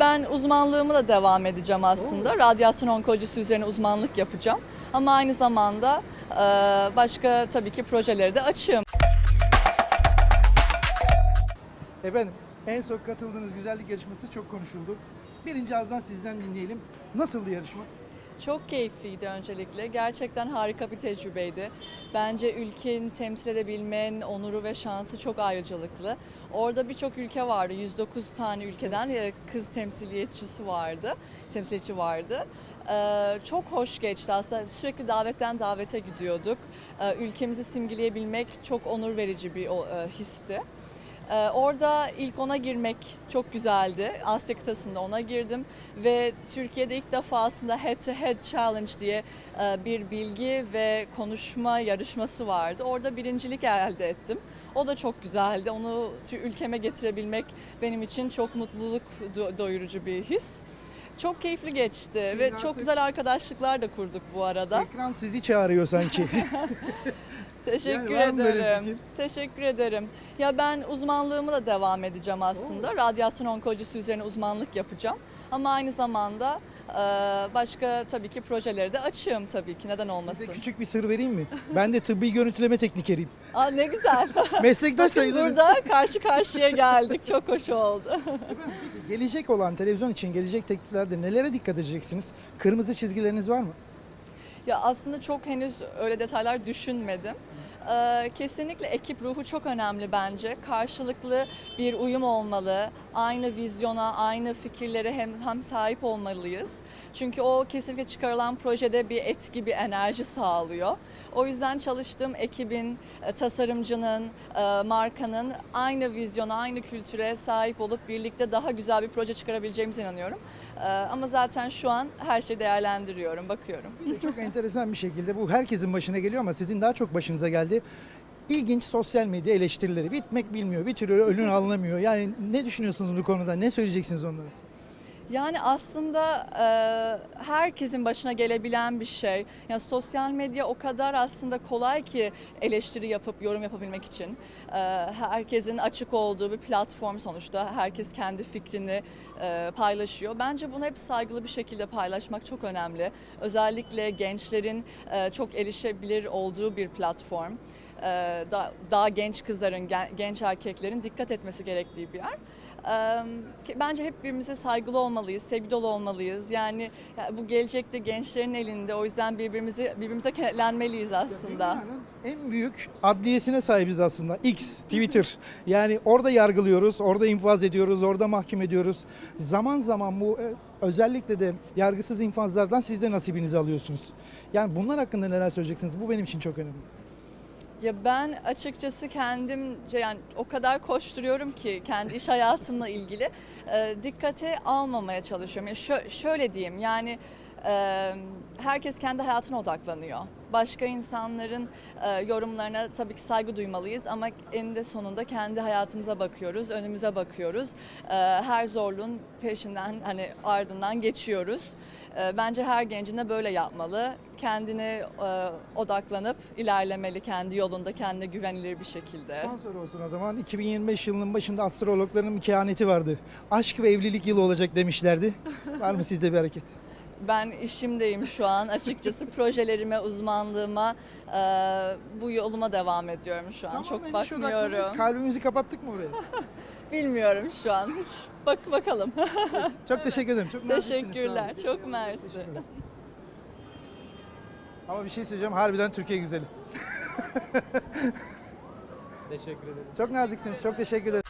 Ben uzmanlığımı da devam edeceğim aslında. Radyasyon onkolojisi üzerine uzmanlık yapacağım. Ama aynı zamanda e, başka tabii ki projelere de açığım. Efendim en son katıldığınız güzellik yarışması çok konuşuldu. Birinci ağızdan sizden dinleyelim. Nasıldı yarışma? Çok keyifliydi öncelikle. Gerçekten harika bir tecrübeydi. Bence ülkeni temsil edebilmenin onuru ve şansı çok ayrıcalıklı. Orada birçok ülke vardı. 109 tane ülkeden e, kız temsiliyetçisi vardı. Temsilci vardı. Ee, çok hoş geçti aslında. Sürekli davetten davete gidiyorduk. Ee, ülkemizi simgeleyebilmek çok onur verici bir e, histi. Ee, Orada ilk ona girmek çok güzeldi. Asya kıtasında ona girdim ve Türkiye'de ilk defa aslında Head to Head Challenge diye e, bir bilgi ve konuşma yarışması vardı. Orada birincilik elde ettim. O da çok güzeldi. Onu ülkeme getirebilmek benim için çok mutluluk do- doyurucu bir his. Çok keyifli geçti Şimdi ve artık- çok güzel arkadaşlıklar da kurduk bu arada. Ekran sizi çağırıyor sanki. Teşekkür Yani ederim. Teşekkür ederim. Ya ben uzmanlığımı da devam edeceğim aslında. Radyasyon onkolojisi üzerine uzmanlık yapacağım. Ama aynı zamanda başka tabii ki projelere de açığım tabii ki. Neden olmasın? Size küçük bir sır vereyim mi? Ben de tıbbi görüntüleme teknikeriyim. Aa, ne güzel. Meslektaş sayılırız. burada karşı karşıya geldik. Çok hoş oldu. Efendim, peki, gelecek olan televizyon için gelecek tekliflerde nelere dikkat edeceksiniz? Kırmızı çizgileriniz var mı? Ya aslında çok henüz öyle detaylar düşünmedim. Ee, kesinlikle ekip ruhu çok önemli bence. Karşılıklı bir uyum olmalı. Aynı vizyona, aynı fikirlere hem, hem sahip olmalıyız. Çünkü o kesinlikle çıkarılan projede bir etki, bir enerji sağlıyor. O yüzden çalıştığım ekibin, e, tasarımcının, e, markanın aynı vizyona, aynı kültüre sahip olup birlikte daha güzel bir proje çıkarabileceğimize inanıyorum. Ee, Ama zaten şu an her şeyi değerlendiriyorum, bakıyorum. Bir de çok enteresan bir şekilde bu herkesin başına geliyor ama sizin daha çok başınıza geldi. İlginç sosyal medya eleştirileri bitmek bilmiyor, türlü önünü alınamıyor. Yani ne düşünüyorsunuz bu konuda? Ne söyleyeceksiniz onlara? Yani aslında e, herkesin başına gelebilen bir şey. Yani sosyal medya o kadar aslında kolay ki eleştiri yapıp yorum yapabilmek için. E, herkesin açık olduğu bir platform sonuçta. Herkes kendi fikrini e, paylaşıyor. Bence bunu hep saygılı bir şekilde paylaşmak çok önemli. Özellikle gençlerin e, çok erişebilir olduğu bir platform. E, da, daha genç kızların, gen- genç erkeklerin dikkat etmesi gerektiği bir yer. Bence hep birbirimize saygılı olmalıyız, sevgi dolu olmalıyız. Yani ya bu gelecekte gençlerin elinde. O yüzden birbirimizi birbirimize kenetlenmeliyiz aslında. En büyük adliyesine sahibiz aslında. X, Twitter. Yani orada yargılıyoruz, orada infaz ediyoruz, orada mahkum ediyoruz. Zaman zaman bu e, özellikle de yargısız infazlardan siz de nasibinizi alıyorsunuz. Yani bunlar hakkında neler söyleyeceksiniz? Bu benim için çok önemli. Ya ben açıkçası kendimce yani o kadar koşturuyorum ki kendi iş hayatımla ilgili e, dikkate almamaya çalışıyorum. Yani şö- şöyle diyeyim yani e, herkes kendi hayatına odaklanıyor. Başka insanların e, yorumlarına tabii ki saygı duymalıyız ama eninde sonunda kendi hayatımıza bakıyoruz, önümüze bakıyoruz. E, her zorluğun peşinden hani ardından geçiyoruz. E, Bence her gencin de böyle yapmalı. Kendine e, odaklanıp ilerlemeli kendi yolunda, kendine güvenilir bir şekilde. Son soru olsun o zaman. 2025 yılının başında astrologların bir kehaneti vardı. Aşk ve evlilik yılı olacak demişlerdi. Var mı sizde bir hareket? Ben işimdeyim şu an açıkçası projelerime, uzmanlığıma, e, bu yoluma devam ediyorum şu an. Çok endişe odaklıyız. bakmıyorum. Kalbimizi kapattık mı oraya? Bilmiyorum şu an. Hiç bak bakalım. Çok teşekkür ederim. Çok naziksiniz, sağ olun. Teşekkürler. Çok mersi. Teşekkürler. Ama bir şey söyleyeceğim. Harbiden Türkiye güzeli. Teşekkür ederim. Çok naziksiniz. Çok teşekkür ederim.